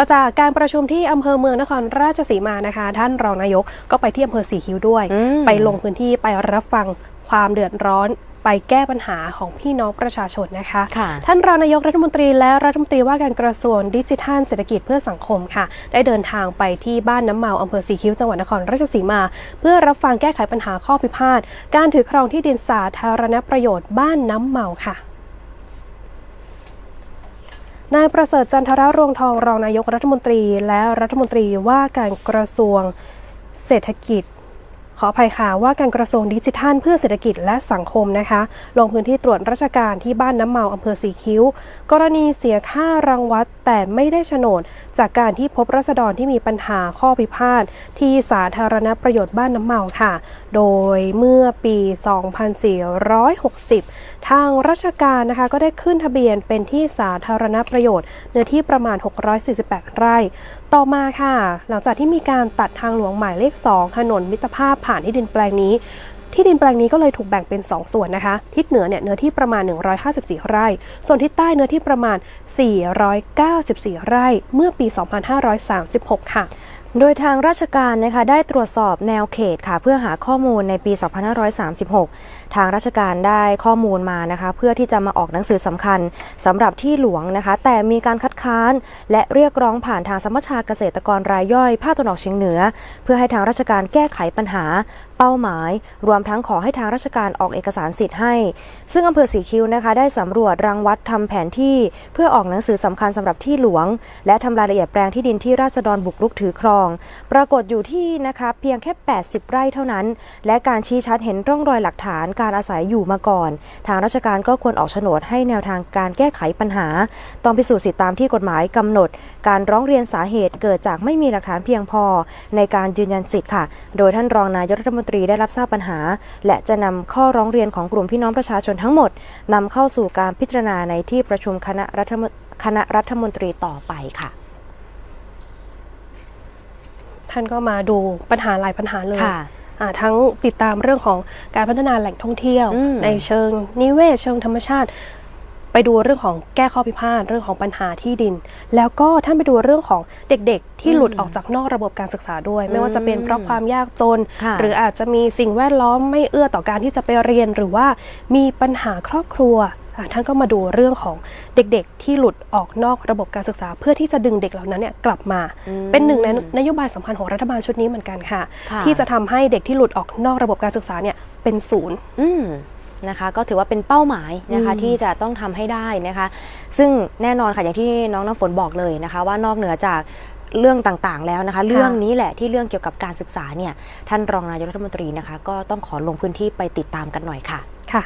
ต่อจากการประชุมที่อำเภอเมืองนครราชสีมานะคะ ท่านรองนายกก็ไปที่อำเภอสีคิ้วด้วยอืมไปลงพื้นที่ไปรับฟังความเดือดร้อนไปแก้ปัญหาของพี่น้องประชาชนนะคะค่ะท่านรองนายกรัฐมนตรีและรัฐมนตรีว่าการกระทรวงดิจิทัลเศรษฐกิจเพื่อสังคมค่ะ ได้เดินทางไปที่บ้านน้ำเมาอำเภอสีคิ้วจังหวัดนครราชสีมา เพื่อรับฟังแก้ไขปัญหาข้อพิพาทการถือครองที่ดินสาธารณประโยชน์บ้านน้ำเมาค่ะ นายประเสริฐจันทรรวงทองรองนายกรัฐมนตรี และรัฐมนตรีว่าการกระทรวงเศรษฐกิจ ขออภัยค่ะว่าการกระทรวงดิจิทัล เพื่อเศรษฐกิจและสังคมนะคะ ลงพื้นที่ตรวจราชการที่บ้านน้ำเมาอำเภอสีคิ้ว กรณีเสียค่ารังวัดแต่ไม่ได้โฉนด จากการที่พบรัษฎรที่มีปัญหาข้อพิพาทที่สาธารณประโยชน์บ้านน้ำเมาค่ะ โดยเมื่อปี 2460 ทางราชการนะคะก็ได้ขึ้นทะเบียนเป็นที่สาธารณประโยชน์ เนื้อที่ประมาณ 648 ไร่ ต่อมาค่ะ หลังจากที่มีการตัดทางหลวงหมายเลข 2 ถนนมิตรภาพผ่านที่ดินแปลงนี้ที่ดินแปลงนี้ก็เลยถูกแบ่งเป็น 2 ส่วนนะคะ ทิศเหนือเนี่ยเนื้อที่ประมาณ 154 ไร่ ส่วนทิศใต้เนื้อที่ประมาณ 494 ไร่ เมื่อปี 2536 ค่ะ โดยทางราชการนะคะได้ตรวจสอบแนวเขตค่ะ เพื่อหาข้อมูลในปี 2536 ทางราชการได้ข้อมูลมานะคะ เพื่อที่จะมาออกหนังสือสำคัญสำหรับที่หลวงนะคะ แต่มีการคัดค้าน และเรียกร้องผ่านทางสมัชชาเกษตรกรรายย่อยภาคตะวันออกเฉียงเหนือ เพื่อให้ทางราชการแก้ไขปัญหาเป้าหมาย รวมทั้งขอให้ทางราชการออกเอกสารสิทธิ์ให้ ซึ่งอำเภอสีคิ้วนะคะได้สำรวจรังวัดทำแผนที่ เพื่อออกหนังสือสำคัญสำหรับที่หลวง และทำรายละเอียดแปลงที่ดินที่ราษฎรบุกรุกถือครองปรากฏอยู่ที่นะคะเพียงแค่ 80 ไร่เท่านั้น และการชี้ชัดเห็นร่องรอยหลักฐานการอาศัยอยู่มาก่อน ทางราชการก็ควรออกโฉนดให้แนวทางการแก้ไขปัญหา ต้องพิสูจน์สิทธิตามที่กฎหมายกำหนด การร้องเรียนสาเหตุเกิดจากไม่มีหลักฐานเพียงพอ ในการยืนยันสิทธิ์ค่ะ โดยท่านรองนายกรัฐมนตรีได้รับทราบปัญหา และจะนำข้อร้องเรียนของกลุ่มพี่น้องประชาชนทั้งหมดนำเข้าสู่การพิจารณาในที่ประชุมคณะรัฐมนคณะรัฐมนตรีต่อไปค่ะ ท่านก็มาดูปัญหาหลายปัญหาเลยค่ะอ่าทั้งติดตามเรื่องของการพัฒนาแหล่งท่องเที่ยวอืมในเชิงนิเวศเชิงธรรมชาติ ไปดูเรื่องของแก้ข้อพิพาทเรื่องของปัญหาที่ดิน แล้วก็ท่านไปดูเรื่องของเด็กๆ ที่หลุดออกจากนอกระบบการศึกษาด้วย ไม่ว่าจะเป็นเพราะความยากจนค่ะหรืออาจจะมีสิ่งแวดล้อมไม่เอื้อต่อการที่จะไปเรียนหรือว่ามีปัญหาครอบครัวอ่า ท่านก็มาดูเรื่องของเด็กๆ ที่หลุดออกนอกระบบการศึกษา เพื่อที่จะดึงเด็กเหล่านั้นเนี่ยกลับมาอืมเป็นหนึ่งในนโยบายสำคัญของรัฐบาลชุดนี้เหมือนกันค่ะค่ะที่จะทำให้เด็กที่หลุดออกนอกระบบการศึกษาเนี่ยเป็นศูนย์อืมนะคะก็ถือว่าเป็นเป้าหมายนะคะอืมที่จะต้องทำให้ได้นะคะ ซึ่งแน่นอนค่ะอย่างที่น้องน้ำฝนบอกเลยนะคะ ว่านอกเหนือจากเรื่องต่างๆ แล้วนะคะ เรื่องนี้แหละที่เรื่องเกี่ยวกับการศึกษาเนี่ยท่านรองนายกรัฐมนตรีนะคะ ก็ต้องขอลงพื้นที่ไปติดตามกันหน่อยค่ะค่ะ